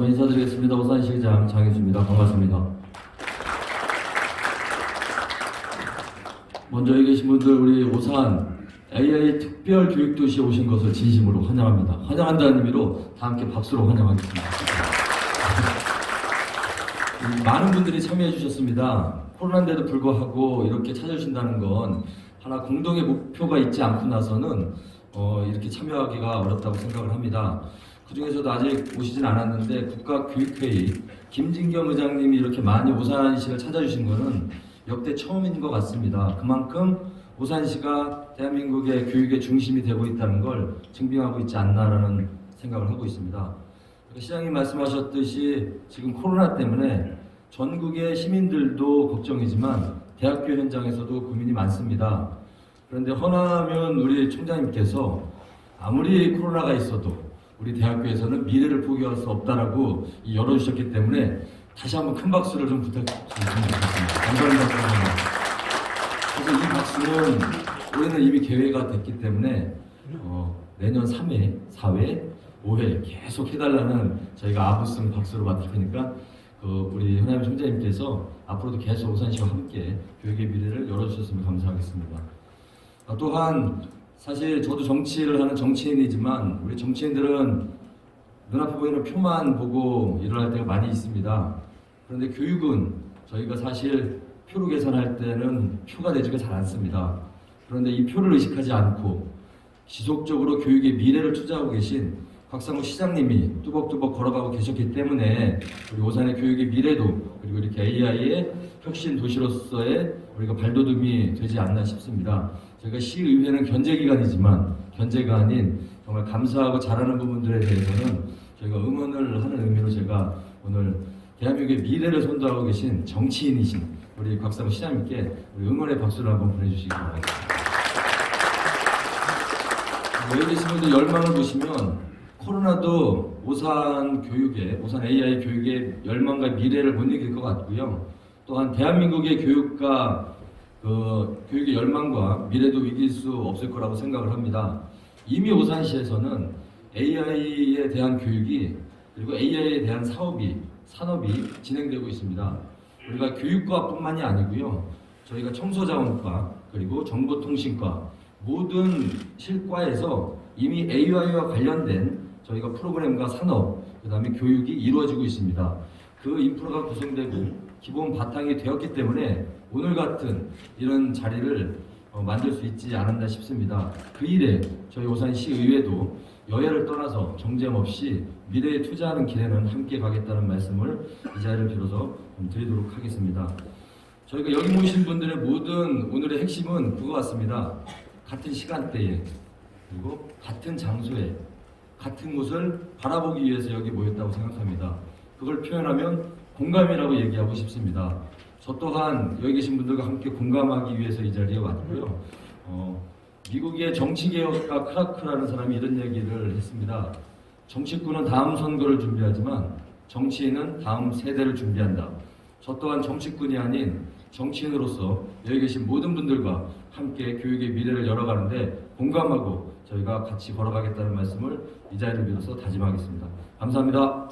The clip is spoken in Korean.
한번 인사드리겠습니다. 오산시장 장혜수입니다. 반갑습니다. 먼저 여기 계신 분들 우리 오산 AI 특별 교육도시에 오신 것을 진심으로 환영합니다. 환영한다는 의미로 다 함께 박수로 환영하겠습니다. 음, 많은 분들이 참여해 주셨습니다. 코로나인데도 불구하고 이렇게 찾아주신다는 건 하나 공동의 목표가 있지 않고 나서는 어, 이렇게 참여하기가 어렵다고 생각을 합니다. 그 중에서도 아직 오시진 않았는데 국가교육회의 김진경 의장님이 이렇게 많이 오산시를 찾아주신 것은 역대 처음인 것 같습니다. 그만큼 오산시가 대한민국의 교육의 중심이 되고 있다는 걸 증빙하고 있지 않나라는 생각을 하고 있습니다. 시장님 말씀하셨듯이 지금 코로나 때문에 전국의 시민들도 걱정이지만 대학교 현장에서도 고민이 많습니다. 그런데 허나면 우리 총장님께서 아무리 코로나가 있어도 우리 대학교에서는 미래를 포기할 수 없다라고 이 열어주셨기 때문에 다시 한번 큰 박수를 좀 부탁드리면 좋겠습니다. 감사합니다. 그래서 이 박수는 올해는 이미 계획가 됐기 때문에 어, 내년 3회, 4회, 5회 계속 해달라는 저희가 아부성 박수를 받을 테니까 그 우리 현아임 총장님께서 앞으로도 계속 오산시와 함께 교육의 미래를 열어주셨으면 감사하겠습니다. 아, 또한 사실 저도 정치를 하는 정치인이지만 우리 정치인들은 눈앞에 보이는 표만 보고 할 때가 많이 있습니다. 그런데 교육은 저희가 사실 표로 계산할 때는 표가 되지가 잘 않습니다. 그런데 이 표를 의식하지 않고 지속적으로 교육의 미래를 투자하고 계신 곽상우 시장님이 뚜벅뚜벅 걸어가고 계셨기 때문에 우리 오산의 교육의 미래도 그리고 이렇게 AI의 혁신 도시로서의 우리가 발돋움이 되지 않나 싶습니다. 저희가 시의회는 견제기관이지만 견제가 아닌 정말 감사하고 잘하는 부분들에 대해서는 저희가 응원을 하는 의미로 제가 오늘 대한민국의 미래를 선도하고 계신 정치인이신 우리 곽상우 시장님께 우리 응원의 박수를 한번 보내주시기 바랍니다. 여기 계신 분들 열망을 보시면 코로나도 오산 교육에 오산 AI 교육의 열망과 미래를 못 이길 것 같고요. 또한 대한민국의 교육과 그 교육의 열망과 미래도 이길 수 없을 거라고 생각을 합니다. 이미 오산시에서는 AI에 대한 교육이 그리고 AI에 대한 사업이 산업이 진행되고 있습니다. 우리가 교육과뿐만이 아니고요. 저희가 청소자원과 그리고 정보통신과 모든 실과에서 이미 AI와 관련된 저희가 프로그램과 산업, 그 다음에 교육이 이루어지고 있습니다. 그 인프라가 구성되고 기본 바탕이 되었기 때문에 오늘 같은 이런 자리를 어, 만들 수 있지 않았나 싶습니다. 그 일에 저희 오산시 의회도 여야를 떠나서 정쟁 없이 미래에 투자하는 길에는 함께 가겠다는 말씀을 이 자리를 빌어서 좀 드리도록 하겠습니다. 저희가 여기 모신 분들의 모든 오늘의 핵심은 그거 같습니다. 같은 시간대에 그리고 같은 장소에 같은 곳을 바라보기 위해서 여기 모였다고 생각합니다. 그걸 표현하면 공감이라고 얘기하고 싶습니다. 저 또한 여기 계신 분들과 함께 공감하기 위해서 이 자리에 왔고요. 어, 미국의 정치개혁가 크라크라는 사람이 이런 얘기를 했습니다. 정치꾼은 다음 선거를 준비하지만 정치인은 다음 세대를 준비한다. 저 또한 정치꾼이 아닌 정치인으로서 여기 계신 모든 분들과 함께 교육의 미래를 열어가는데 공감하고 저희가 같이 걸어가겠다는 말씀을 이 자리를 빌어서 다짐하겠습니다. 감사합니다.